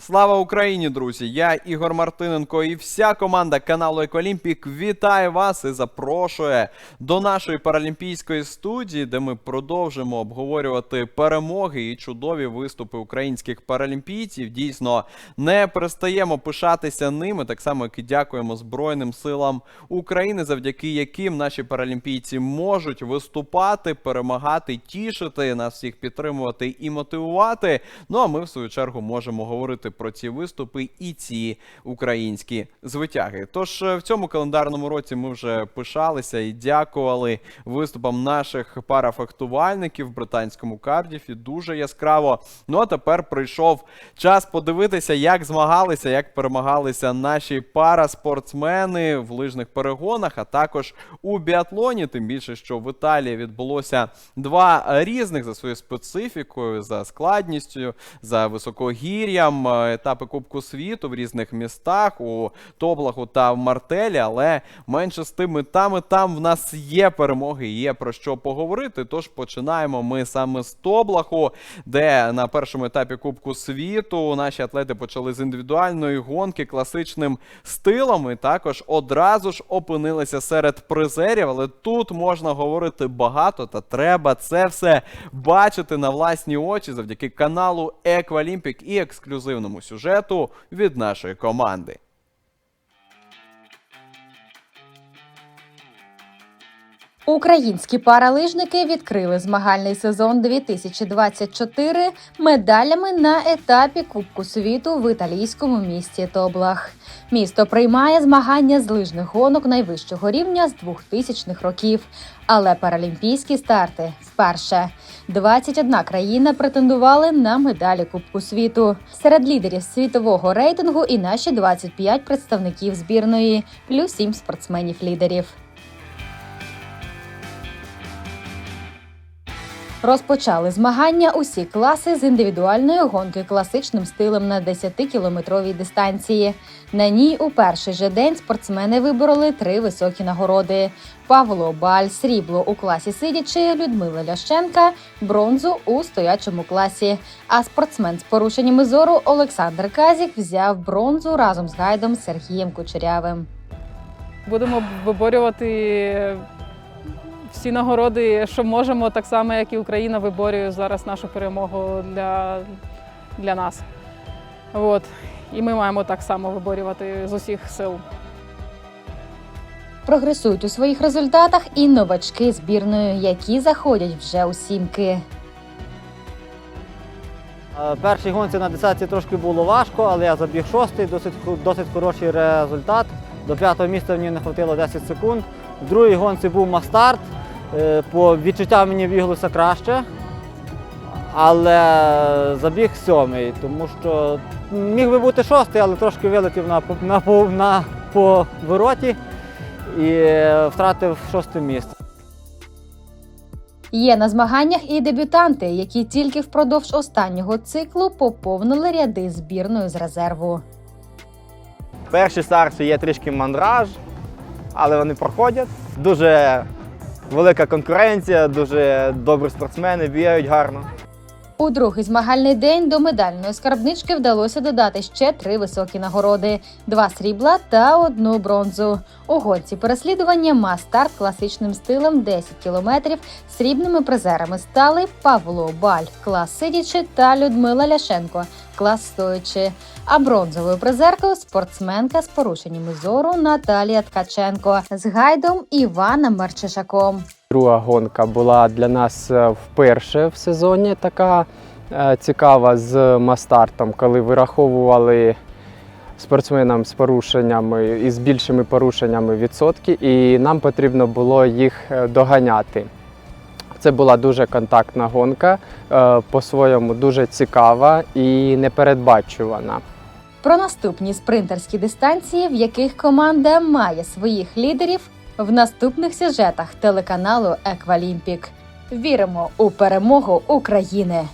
Слава Україні, друзі! Я Ігор Мартиненко і вся команда каналу Еколімпік вітає вас і запрошує до нашої паралімпійської студії, де ми продовжимо обговорювати перемоги і чудові виступи українських паралімпійців. Дійсно, не перестаємо пишатися ними, так само як і дякуємо Збройним силам України, завдяки яким наші паралімпійці можуть виступати, перемагати, тішити нас всіх підтримувати і мотивувати. Ну а ми, в свою чергу, можемо говорити про ці виступи і ці українські звитяги. Тож е, в цьому календарному році ми вже пишалися і дякували виступам наших парафехтувальників в британському Кардіфі. Дуже яскраво. Ну а тепер прийшов час подивитися, як змагалися, як перемагалися наші параспортсмени в лижних перегонах, а також у біатлоні. Тим більше, що в Італії відбулося два різних за своєю специфікою, за складністю, за високогір'ям етапи Кубку світу в різних містах у Тоблаху та в Мартелі. Але менше з тим і там, і там в нас є перемоги, є про що поговорити. Тож починаємо ми саме з Тоблаху, де на першому етапі Кубку світу наші атлети почали з індивідуальної гонки класичним стилом. І також одразу ж опинилися серед призерів. Але тут можна говорити багато, та треба це все бачити на власні очі завдяки каналу Еквалімпік і ексклюзивному сюжету від нашої команди. Українські паралижники відкрили змагальний сезон 2024 медалями на етапі Кубку світу в італійському місті Тоблах. Місто приймає змагання з лижних гонок найвищого рівня з 2000-х років, але паралімпійські старти вперше. 21 країна претендували на медалі Кубку світу. Серед лідерів світового рейтингу і наші 25 представників збірної, плюс 7 спортсменів-лідерів. Розпочали змагання усі класи з індивідуальної гонки класичним стилем на 10-кілометровій дистанції. На ній у перший же день спортсмени вибороли три високі нагороди: Павло Баль, срібло у класі сидячи, Людмила Лященка, бронзу у стоячому класі. А спортсмен з порушеннями зору Олександр Казік взяв бронзу разом з гайдом Сергієм Кучерявим. Будемо виборювати всі нагороди, що можемо, так само, як і Україна виборює зараз нашу перемогу для, для нас. От. І ми маємо так само виборювати з усіх сил. Прогресують у своїх результатах і новачки збірної, які заходять вже у сімки. Е, Першій гонці на десятці трошки було важко, але я забіг шостий, досить, досить хороший результат. До п'ятого місця мені не хватило 10 секунд. В другій гонці був мастарт. Е, По відчуттям мені біглося краще, але забіг сьомий, тому що міг би бути шостий, але трошки вилетів на, на, на повороті і втратив шосте місце. Є на змаганнях і дебютанти, які тільки впродовж останнього циклу поповнили ряди збірної з резерву. Перші старші є трішки мандраж, але вони проходять. Дуже велика конкуренція, дуже добрі спортсмени, бігають гарно. У другий змагальний день до медальної скарбнички вдалося додати ще три високі нагороди: два срібла та одну бронзу. У гонці переслідування мас-старт класичним стилем 10 кілометрів. Срібними призерами стали Павло Баль, клас сидячи, та Людмила Ляшенко, клас стоячи. А бронзовою призеркою спортсменка з порушеннями зору Наталія Ткаченко з гайдом Іваном Марчишаком. Друга гонка була для нас е, вперше в сезоні така е, цікава з мастартом, коли вираховували спортсменам з порушеннями і з більшими порушеннями відсотки, і нам потрібно було їх е, доганяти. Це була дуже контактна гонка, е, по-своєму дуже цікава і непередбачувана. Про наступні спринтерські дистанції, в яких команда має своїх лідерів, в наступних сюжетах телеканалу Еквалімпік. Віримо у перемогу України!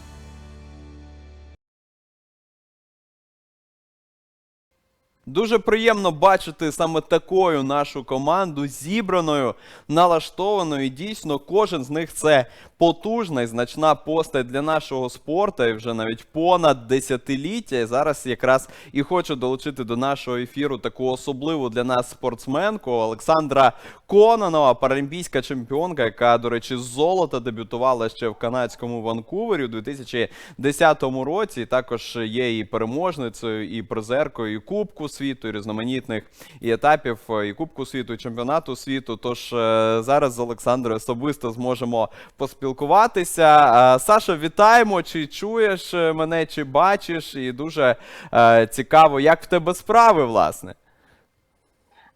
Дуже приємно бачити саме такою нашу команду, зібраною, налаштованою. І дійсно, кожен з них це потужна і значна постать для нашого спорту, і вже навіть понад десятиліття. І зараз якраз і хочу долучити до нашого ефіру таку особливу для нас спортсменку Олександра Кононова, паралімпійська чемпіонка, яка, до речі, з золота дебютувала ще в канадському Ванкувері у 2010 році. І також є і переможницею, і призеркою, і Кубку світу, і різноманітних і етапів, і Кубку світу, і чемпіонату світу. Тож е, зараз з Олександрою особисто зможемо поспілкуватися. Е, Саша, вітаємо! Чи чуєш е, мене, чи бачиш? І дуже е, цікаво, як в тебе справи, власне.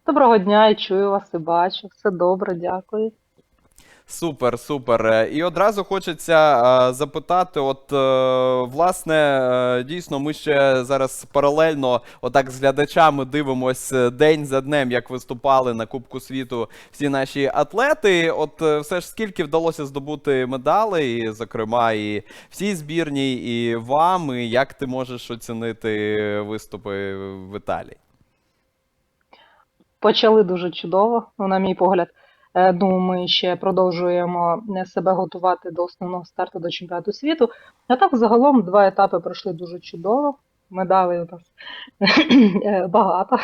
Доброго дня, і чую вас і бачу. Все добре, дякую. Супер, супер. Е, І одразу хочеться е, запитати: от, е, власне, дійсно, ми ще зараз паралельно, отак з глядачами дивимось день за днем, як виступали на Кубку світу всі наші атлети. От все ж скільки вдалося здобути медалей, зокрема, і всій збірній, і вам, і як ти можеш оцінити виступи в Італії? Почали дуже чудово, на мій погляд. Е, Ну, ми ще продовжуємо е, себе готувати до основного старту до чемпіонату світу. А так, загалом, два етапи пройшли дуже чудово. Медалей у нас е, багато.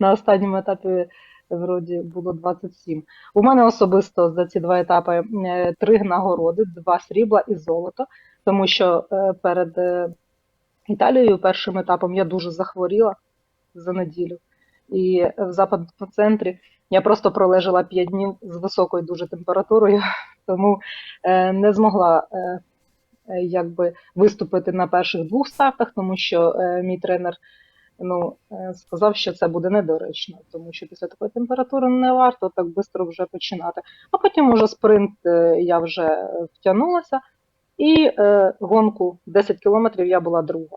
На останньому етапі вроді було 27. У мене особисто за ці два етапи три нагороди, два срібла і золото, тому що перед Італією першим етапом я дуже захворіла за неділю. І в западному центрі я просто пролежала 5 днів з високою дуже температурою, тому е, не змогла е, е, якби виступити на перших двох стартах, тому що мій тренер ну, сказав, що це буде недоречно, тому що після такої температури не варто так швидко вже починати. А потім уже спринт я вже втягнулася, і гонку 10 кілометрів я була друга.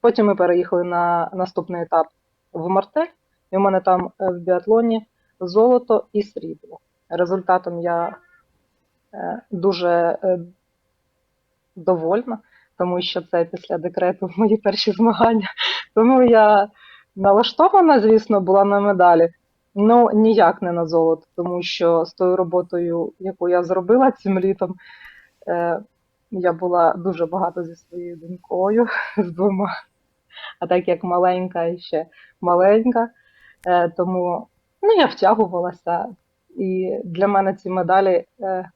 Потім ми переїхали на наступний етап в Мартель, і у мене там в біатлоні золото і срібло. Результатом я е, дуже е, довольна, тому що це після декрету мої перші змагання. Тому я налаштована, звісно, була на медалі. Ну, ніяк не на золото, тому що з тою роботою, яку я зробила цим літом, е, я була дуже багато зі своєю донькою, з двома. А так як маленька і ще маленька, тому ну, я втягувалася. І для мене ці медалі е,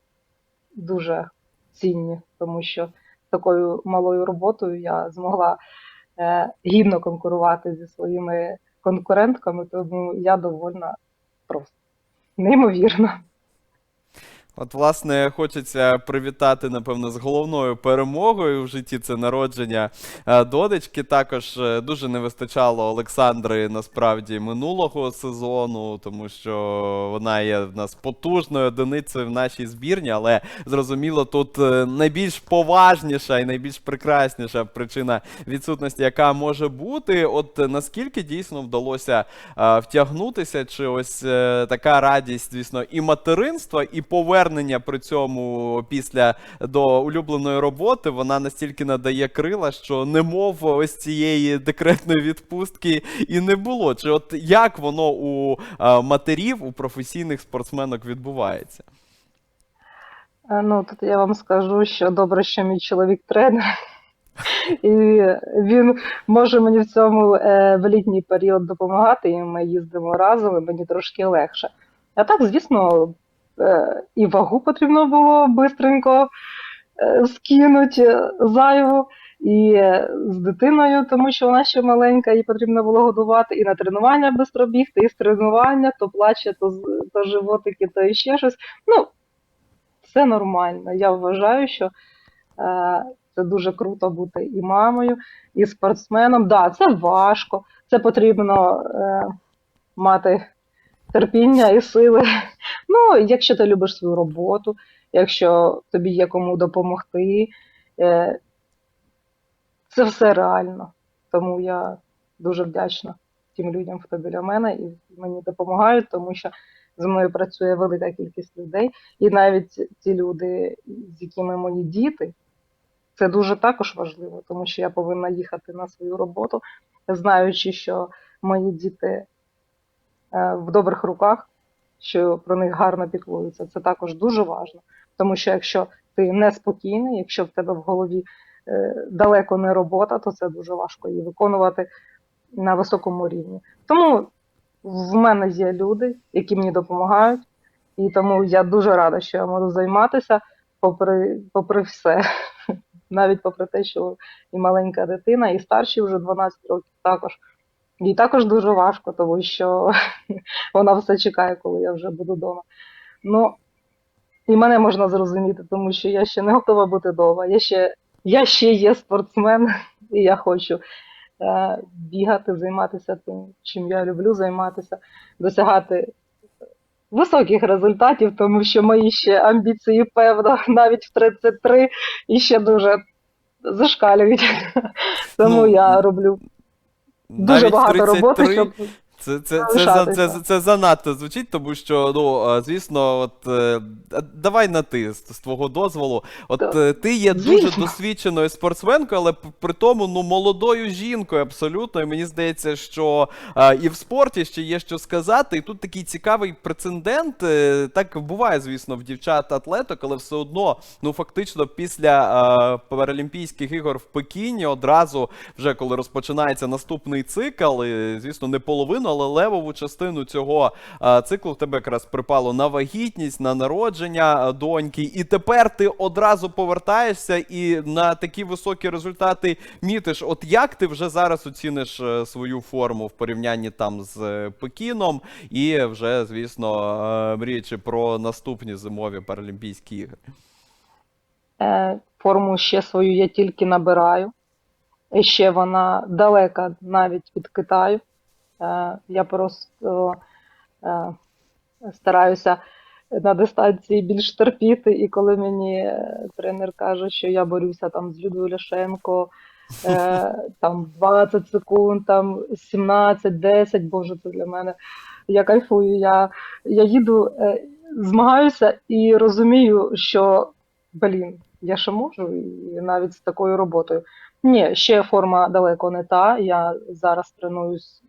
дуже цінні, тому що такою малою роботою я змогла е, гідно конкурувати зі своїми конкурентками, тому я довольна просто неймовірно. От, власне, хочеться привітати, напевно, з головною перемогою в житті це народження е, додечки. Також е, дуже не вистачало Олександри насправді минулого сезону, тому що вона є в нас потужною одиницею в нашій збірні, але зрозуміло, тут е, найбільш поважніша і найбільш прекрасніша причина відсутності, яка може бути. От наскільки дійсно вдалося втягнутися, чи ось така радість, звісно, і материнства, і повернення при цьому після до улюбленої роботи, вона настільки надає крила, що немов ось цієї декретної відпустки і не було. Чи от як воно у е, матерів, у професійних спортсменок відбувається? Е, Ну, тут я вам скажу, що добре, що мій чоловік тренер, і він може мені в цьому е, в літній період допомагати, і ми їздимо разом, і мені трошки легше. А так, звісно, і вагу потрібно було бистренько е, скинути зайву, і е, з дитиною, тому що вона ще маленька, її потрібно було годувати, і на тренування бистро бігти, і з тренування, то плаче, то, то животики, то іще щось. Ну, все нормально. Я вважаю, що е, це дуже круто бути і мамою, і спортсменом. Да, це важко, це потрібно е, мати терпіння і сили. Ну, якщо ти любиш свою роботу, якщо тобі є кому допомогти, е, це все реально. Тому я дуже вдячна тим людям, хто біля мене і мені допомагають, тому що зі мною працює велика кількість людей. І навіть ті люди, з якими мої діти, це дуже також важливо, тому що я повинна їхати на свою роботу, знаючи, що мої діти в добрих руках, що про них гарно піклуються. Це також дуже важливо. Тому що якщо ти неспокійний, якщо в тебе в голові е, далеко не робота, то це дуже важко її виконувати на високому рівні. Тому в мене є люди, які мені допомагають, і тому я дуже рада, що я можу займатися попри, попри все. Навіть попри те, що і маленька дитина, і старші вже 12 років також. Їй також дуже важко, тому що вона все чекає, коли я вже буду вдома. Ну, і мене можна зрозуміти, тому що я ще не готова бути вдома. Я ще, я ще є спортсмен, і я хочу е, бігати, займатися тим, чим я люблю займатися, досягати високих результатів, тому що мої ще амбіції, певно, навіть в 33 і ще дуже зашкалюють. Тому Ну, я роблю дуже Навіть багато роботи, щоб Це, це, це, за, це, залишатися. це занадто звучить, тому що, ну, звісно, от е, давай на ти з, з твого дозволу. От Так. е, ти є дуже Звісно. досвідченою спортсменкою, але при тому ну, молодою жінкою абсолютно. І мені здається, що і в спорті ще є що сказати. І тут такий цікавий прецедент. е, Так буває, звісно, в дівчат-атлеток, але все одно, ну фактично, після Паралімпійських ігор в Пекіні одразу вже коли розпочинається наступний цикл, і, звісно, не половину, але левову частину цього а, циклу в тебе якраз припало на вагітність, на народження доньки. І тепер ти одразу повертаєшся і на такі високі результати мітиш. От як ти вже зараз оціниш е, свою форму в порівнянні там з е, Пекіном, і вже, звісно, е, мріючи про наступні зимові Паралімпійські ігри? Е, Форму ще свою я тільки набираю. І ще вона далека навіть від Китаю. Е, Я просто е, стараюся на дистанції більш терпіти. І коли мені е, тренер каже, що я борюся там з Людою Ляшенко, там 20 секунд, там 17, 10, боже, це для мене. Я кайфую. Я, я їду, змагаюся і розумію, що блін, я ще можу, і навіть з такою роботою. Ні, ще форма далеко не та. Я зараз тренуюсь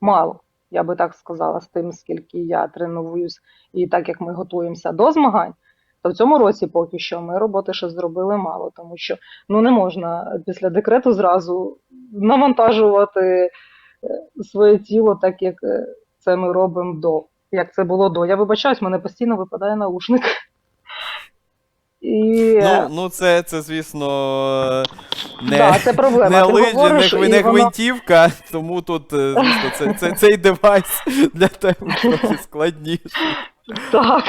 мало, я би так сказала, з тим, скільки я тренуюсь, і так як ми готуємося до змагань, то в цьому році поки що ми роботи ще зробили мало, тому що ну не можна після декрету зразу навантажувати е, своє тіло, так як е, це ми робимо до. Як це було до. Я вибачаюсь, мене постійно випадає наушник. І Ну, ну це, це звісно, не, да, це проблема. не лижі, не, говориш, не воно- гвинтівка, тому тут, е, звісно, це, це, цей девайс для тебе трохи складніший. Так.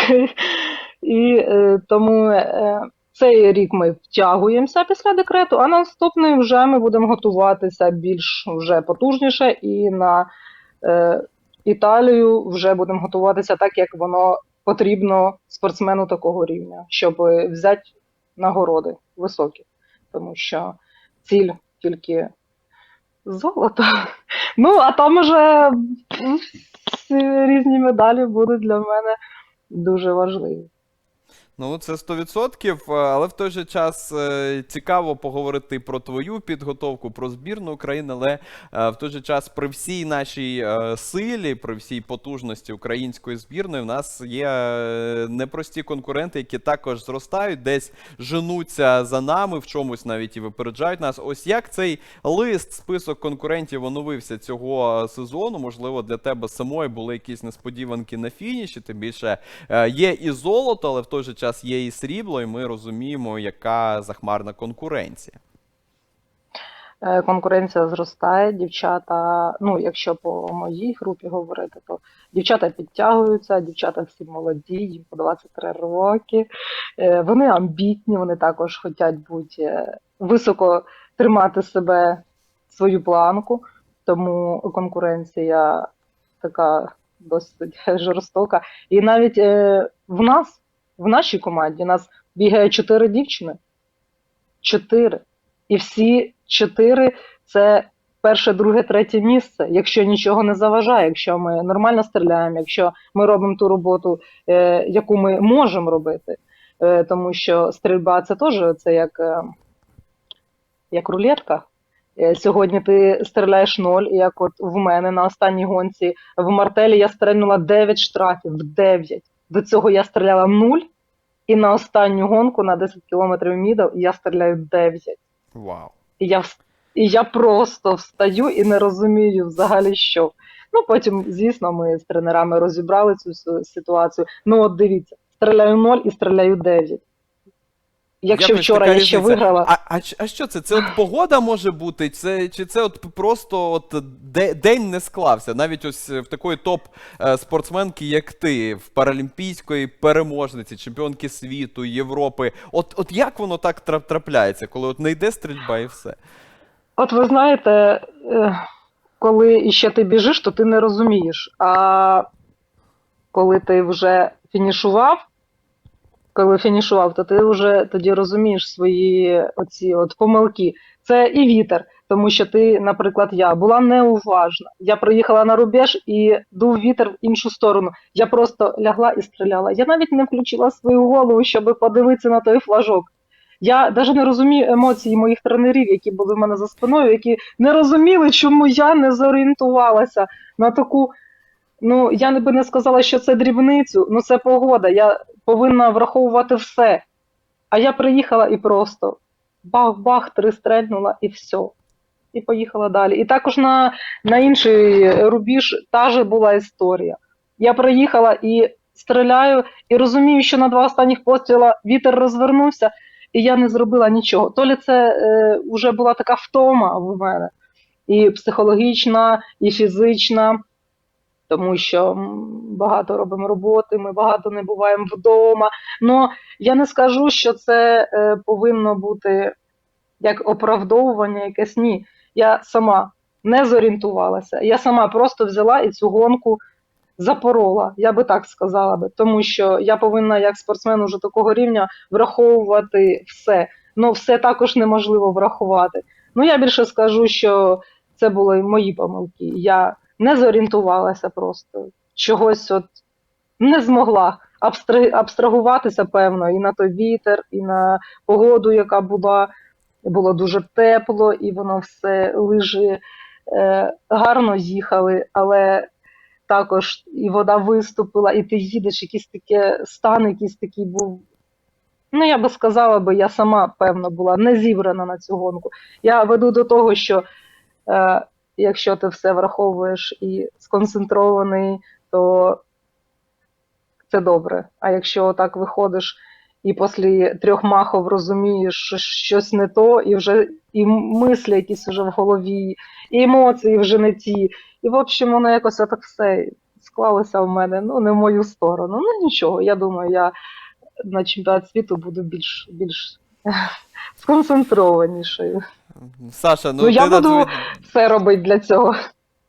І е, тому е, цей рік ми втягуємося після декрету, а наступний вже ми будемо готуватися більш вже потужніше і на е, Італію вже будемо готуватися так, як воно потрібно спортсмену такого рівня, щоб взяти нагороди високі. Тому що ціль тільки золото. Ну, а там уже різні медалі будуть для мене дуже важливі. Ну, це 100%, е, але в той же час е, цікаво поговорити про твою підготовку, про збірну України, але е, в той же час при всій нашій силі, при всій потужності української збірної, в нас є непрості конкуренти, які також зростають, десь женуться за нами, в чомусь навіть і випереджають нас. Ось як цей лист, список конкурентів оновився цього сезону? Можливо, для тебе самої були якісь несподіванки на фініші, тим більше Є і золото, але в той же час є і срібло, і ми розуміємо, яка захмарна конкуренція. Е, Конкуренція зростає, дівчата, ну, якщо по моїй групі говорити, то дівчата підтягуються, дівчата всі молоді, їм по 23 роки. Е, Вони амбітні, вони також хочуть бути е, високо тримати себе свою планку, тому конкуренція така досить жорстока. І навіть в нас, в нашій команді, нас бігає чотири дівчини. Чотири. І всі чотири це перше, друге, третє місце, якщо нічого не заважає, якщо ми нормально стріляємо, якщо ми робимо ту роботу, е, яку ми можемо робити. е, тому що стрільба це теж це як, е, як рулетка. Е, Сьогодні ти стріляєш ноль, як от в мене на останній гонці в мартелі я стрельнула 9 штрафів, 9. До цього я стріляла 0, і на останню гонку на 10 кілометрів мідав я стріляю 9. Вау. І я, і я просто встаю і не розумію взагалі що. Ну, потім, звісно, ми з тренерами розібрали цю ситуацію. Ну, от дивіться, стріляю 0 і стріляю 9. Якщо Якось вчора така я ще різниця. виграла, А, а, а що це? Це от погода може бути? Це, чи це от просто от де, день не склався? Навіть ось в такої топ-спортсменки, як ти, в паралімпійської переможниці, чемпіонки світу, Європи. От, от як воно так трап- трапляється, коли от не йде стрільба і все? От ви знаєте, е, коли іще ти біжиш, то ти не розумієш. А коли ти вже фінішував, коли фінішував, то ти вже тоді розумієш свої оці от помилки. Це і вітер, тому що ти, наприклад, я була неуважна. Я приїхала на рубеж і дув вітер в іншу сторону. Я просто лягла і стріляла. Я навіть не включила свою голову, щоб подивитися на той флажок. Я навіть не розумію емоції моїх тренерів, які були в мене за спиною, які не розуміли, чому я не зорієнтувалася на таку. Ну, я би не сказала, що це дрібницю, ну це погода. Я повинна враховувати все. А я приїхала і просто бах-бах, три стрельнула і все. І поїхала далі. І також на, на інший рубіж та же була історія. Я приїхала і стріляю, і розумію, що на два останніх постріла вітер розвернувся, і я не зробила нічого. То лі це е, вже була така втома в мене, і психологічна, і фізична, тому що багато робимо роботи, ми багато не буваємо вдома. Ну я не скажу, що це е, повинно бути як оправдовування, якесь ні. Я сама не зорієнтувалася. Я сама просто взяла і цю гонку запорола, я би так сказала би, тому що я повинна як спортсмен уже такого рівня враховувати все. Ну, все також неможливо врахувати. Ну, я більше скажу, що це були мої помилки. Я не зорієнтувалася просто. Чогось от не змогла абстрагуватися, певно, і на той вітер, і на погоду, яка була. Було дуже тепло, і воно все лижі е, гарно їхали, але також і вода виступила, і ти їдеш, якийсь таке стан, якийсь такий був. Ну, я би сказала би, я сама, певно, була не зібрана на цю гонку. Я веду до того, що е, якщо ти все враховуєш і сконцентрований, то це добре. А якщо так виходиш і після трьох махів розумієш, що щось не то, і вже і мислі якісь вже в голові, і емоції вже не ті. І, в общем, воно якось так все склалося в мене, ну, не в мою сторону. Ну нічого, я думаю, я на чемпіонат світу буду більш, більш сконцентрованішою. Саша, ну, Ну, ти я буду надзвич- все робити для цього.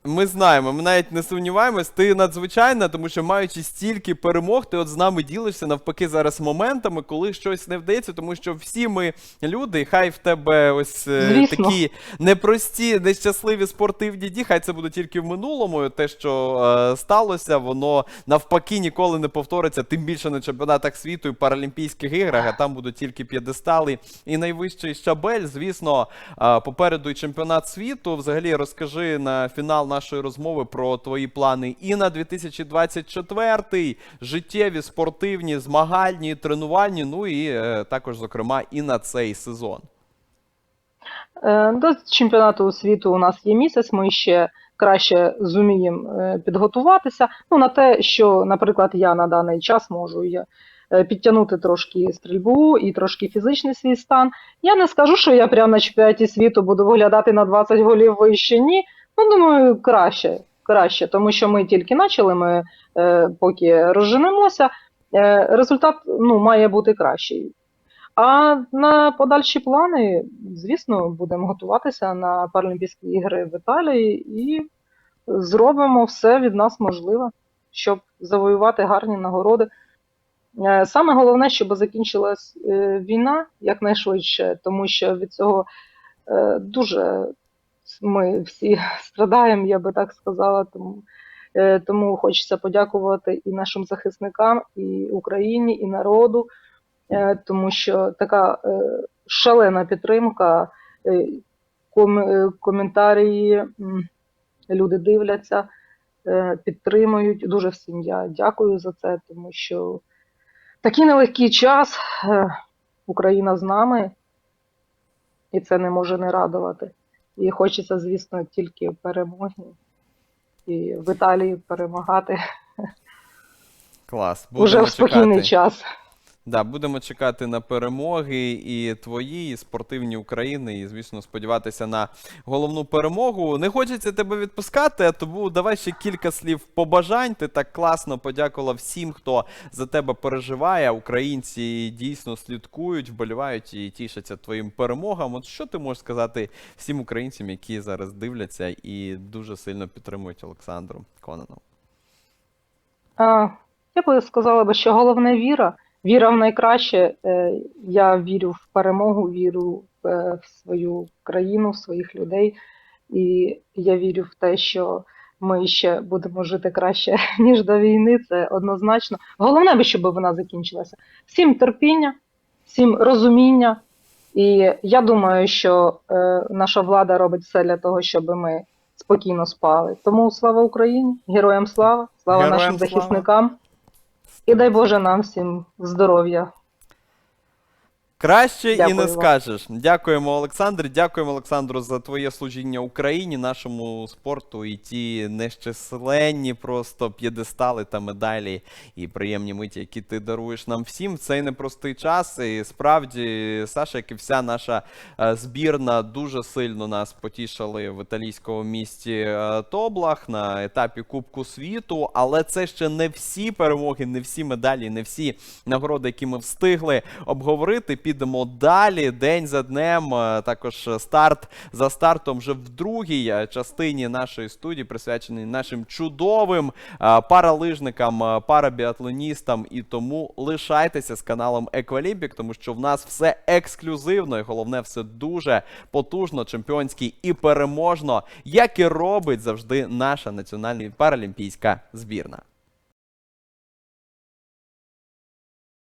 Ми знаємо, ми навіть не сумніваємось. Ти надзвичайна, тому що маючи стільки перемог, ти от з нами ділишся навпаки зараз моментами, коли щось не вдається, тому що всі ми люди, хай в тебе ось е, Звісно. такі непрості, нещасливі спортивні дні, хай це буде тільки в минулому. Те, що е, сталося, воно навпаки ніколи не повториться, тим більше на чемпіонатах світу і Паралімпійських іграх, а там будуть тільки п'єдестали і найвищий щабель. Звісно, е, попереду і чемпіонат світу. Взагалі розкажи на фінал нашої розмови про твої плани і на 2024 життєві, спортивні, змагальні, тренувальні. Ну і е, також, зокрема, і на цей сезон. Е, До чемпіонату світу у нас є місяць, ми ще краще зуміємо е, підготуватися. Ну, на те, що, наприклад, я на даний час можу я, підтягнути трошки стрільбу і трошки фізичний свій стан. Я не скажу, що я прямо на чемпіонаті світу буду виглядати на 20 голів вище. Ні. Ну, думаю, краще, краще, тому що ми тільки почали, ми е, поки розженемося, е, результат ну, має бути кращий. А на подальші плани, звісно, будемо готуватися на Паралімпійські ігри в Італії і зробимо все від нас можливе, щоб завоювати гарні нагороди. Е, Саме головне, щоб закінчилась е, війна якнайшвидше, тому що від цього е, дуже ми всі страдаємо, я би так сказала. Тому, е, тому хочеться подякувати і нашим захисникам, і Україні, і народу е, тому що така е, шалена підтримка, ком- коментарі, люди дивляться, підтримують. Дуже всім я дякую за це, тому що такий нелегкий час. Україна з нами, і це не може не радувати. І хочеться, звісно, тільки перемоги. І в Італії перемагати Клас. уже в спокійний чекати. час. Да, будемо чекати на перемоги і твої, і спортивні України, і, звісно, сподіватися на головну перемогу. Не хочеться тебе відпускати, тому давай ще кілька слів побажань. Ти так класно подякувала всім, хто за тебе переживає. Українці дійсно слідкують, вболівають і тішаться твоїм перемогам. От що ти можеш сказати всім українцям, які зараз дивляться і дуже сильно підтримують Олександру Конану? Я би сказала що головне віра. Віра в найкраще. Е, Я вірю в перемогу, вірю в, е, свою країну, в своїх людей. І я вірю в те, що ми ще будемо жити краще, ніж до війни. Це однозначно. Головне би, щоб вона закінчилася. Всім терпіння, всім розуміння. І я думаю, що е, наша влада робить все для того, щоб ми спокійно спали. Тому слава Україні, героям слава, слава Героям нашим слава. захисникам. І дай Боже нам всім здоров'я. Краще і не вам. скажеш. Дякуємо, Олександр. Дякуємо, Олександру, за твоє служіння Україні, нашому спорту і ті нещисленні просто п'єдестали та медалі і приємні миті, які ти даруєш нам всім. В цей непростий час. І справді, Саша, як і вся наша е, збірна, дуже сильно нас потішили в італійському місті е, Тоблах на етапі Кубку світу. Але це ще не всі перемоги, не всі медалі, не всі нагороди, які ми встигли обговорити. Підемо далі, день за днем. е, Також старт за стартом вже в другій е, частині нашої студії, присвячений нашим чудовим е, паралижникам, парабіатлоністам. І тому лишайтеся з каналом Еквалімпік, тому що в нас все ексклюзивно і головне, все дуже потужно, чемпіонськи і переможно, як і робить завжди наша національна паралімпійська збірна.